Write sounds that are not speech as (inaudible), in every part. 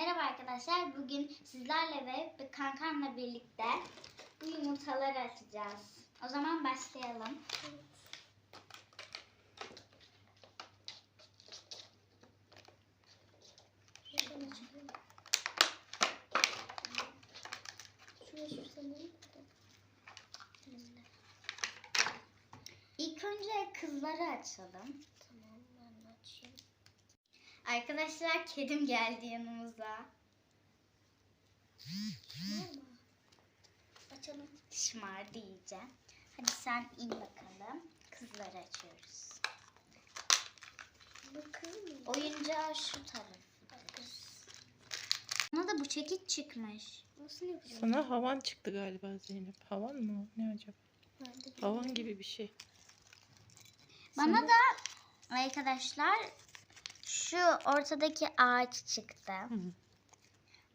Merhaba arkadaşlar. Bugün sizlerle ve bir kankamla birlikte bu yumurtaları açacağız. O zaman başlayalım. İlk önce kızları açalım. Tamam ben açayım. Arkadaşlar kedim geldi yanımıza. Açalım. Şımardı iyice. Hadi sen in bakalım. Kızları açıyoruz. Bakın? Oyuncağı şu taraf. Bana da bu çekiç çıkmış. Nasıl yapacağım? Sana havan çıktı galiba Zeynep. Havan mı? o? Ne acaba? Havan gibi bir şey. Bana Sana- da arkadaşlar şu ortadaki ağaç çıktı. Hı.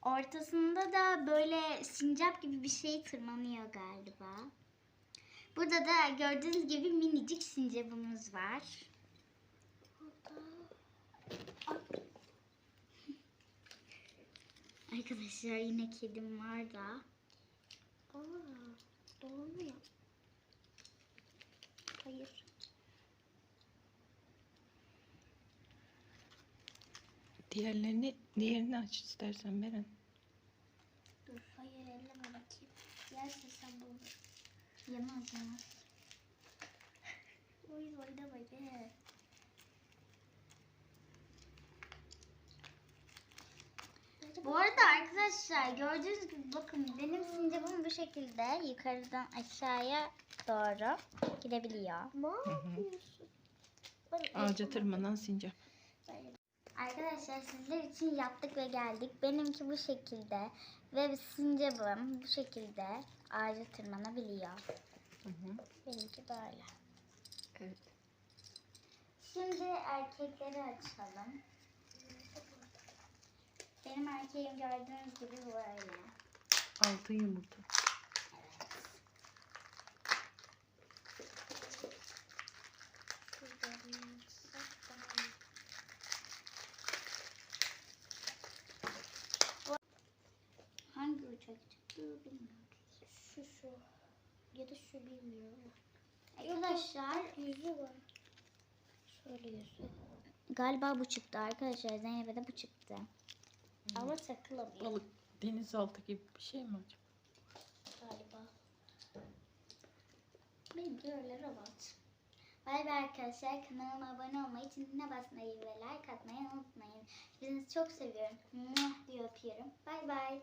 Ortasında da böyle sincap gibi bir şey tırmanıyor galiba. Burada da gördüğünüz gibi minicik sincapımız var. Arkadaşlar yine kedim var da. Aa, doğmuyor. Hayır. Diğerlerini, diğerini aç istersen Beren. Dur hayır elleme bakayım. Yersin sen bunu. Yemez yemez. (laughs) Oyun oynama gel. Bu arada arkadaşlar gördüğünüz gibi bakın benim sincapım bu şekilde yukarıdan aşağıya doğru gidebiliyor. Ne yapıyorsun? Ağaca tırmanan sincap. Arkadaşlar sizler için yaptık ve geldik. Benimki bu şekilde ve sincapım bu şekilde ağaca tırmanabiliyor. Hı hı. Benimki böyle. Evet. Şimdi erkekleri açalım. Benim erkeğim gördüğünüz gibi böyle. Altın yumurta. Çıktı bilmiyorum. Şu şu. Ya da şu bilmiyorum. Arkadaşlar Yüzü var. Şöyle yüzü. galiba bu çıktı arkadaşlar. Zeynep'e de bu çıktı. Ama takılamıyor Balık denizaltı gibi bir şey mi acaba? galiba. Benimki öyle robot. Bay bay arkadaşlar. Kanalıma abone olmayı, çinine basmayı ve like atmayı unutmayın. Hepinizi çok seviyorum. Muah diye öpüyorum. Bay bay.